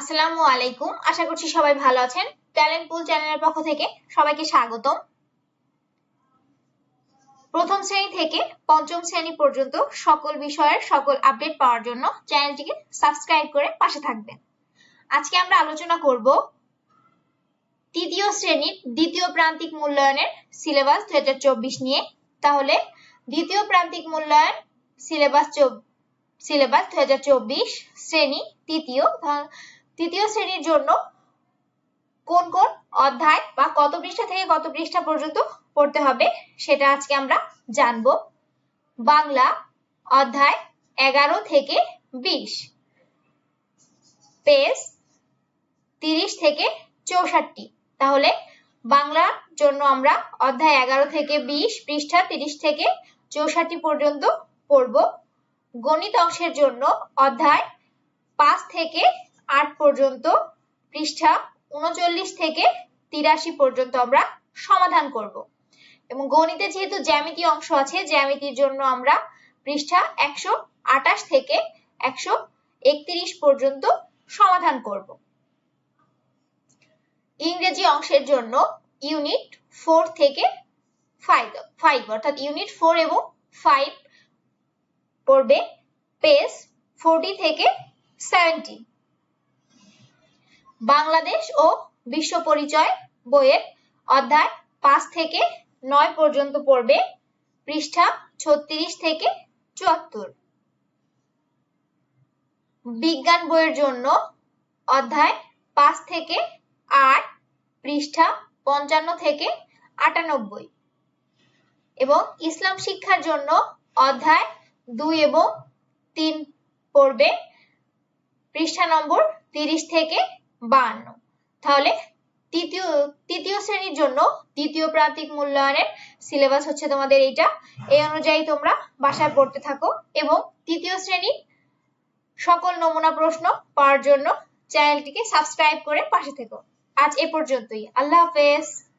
আসসালামু আলাইকুম। আশা করছি সবাই ভালো আছেন। ট্যালেন্ট পুল চ্যানেলের পক্ষ থেকে সবাইকে স্বাগতম। প্রথম শ্রেণি থেকে পঞ্চম শ্রেণি পর্যন্ত সকল বিষয়ের সকল আপডেট পাওয়ার জন্য চ্যানেলটিকে সাবস্ক্রাইব করে পাশে থাকবেন। আজকে আমরা আলোচনা করব তৃতীয় শ্রেণির দ্বিতীয় প্রান্তিক মূল্যায়নের সিলেবাস নিয়ে। তাহলে দ্বিতীয় প্রান্তিক মূল্যায়ন সিলেবাস সিলেবাস শ্রেণি, তৃতীয় তৃতীয় শ্রেণির জন্য কোন কোন অধ্যায় বা কত পৃষ্ঠা থেকে কত পৃষ্ঠা পর্যন্ত পড়তে হবে সেটা আজকে আমরা জানব। বাংলা অধ্যায় এগারো থেকে বিশ। পেজ তিরিশ থেকে চৌষট্টি। তাহলে বাংলার জন্য আমরা অধ্যায় এগারো থেকে বিশ, পৃষ্ঠা তিরিশ থেকে চৌষট্টি পর্যন্ত পড়ব। গণিত অংশের জন্য অধ্যায় পাঁচ থেকে আট পর্যন্ত পৃষ্ঠা উনচল্লিশ থেকে তিরাশি পর্যন্ত আমরা সমাধান করব। এবং গণিতে যেহেতু জ্যামিতি অংশ আছে, জ্যামিতির জন্য আমরা পৃষ্ঠা একশো আটাশ থেকে একশো একত্রিশ পর্যন্ত সমাধান করব। ইংরেজি অংশের জন্য ইউনিট ফোর থেকে ফাইভ ফাইভ অর্থাৎ ইউনিট ফোর এবং ফাইভ পড়বে পেজ ফোরটি থেকে সেভেন্টি। বাংলাদেশ ও বিশ্ব পরিচয় বইয়ের অধ্যায় পাঁচ থেকে নয় পর্যন্ত পড়বে, পৃষ্ঠা ছত্রিশ থেকে চুয়াত্তর। বিজ্ঞান বইয়ের জন্য অধ্যায় পাঁচ থেকে আট, পৃষ্ঠা পঞ্চান্ন থেকে আটানব্বই। এবং ইসলাম শিক্ষার জন্য অধ্যায় দুই এবং তিন পড়বে, পৃষ্ঠা নম্বর তিরিশ থেকে বান্ন। তাহলে তৃতীয় তৃতীয় শ্রেণির জন্য তৃতীয় প্রান্তিক মূল্যায়নের সিলেবাস হচ্ছে তোমাদের এইটা। এই অনুযায়ী তোমরা বাসায় পড়তে থাকো এবং তৃতীয় শ্রেণির সকল নমুনা প্রশ্ন পাওয়ার জন্য চ্যানেলটিকে সাবস্ক্রাইব করে পাশে থেকো। আজ এ পর্যন্তই। আল্লাহ হাফেজ।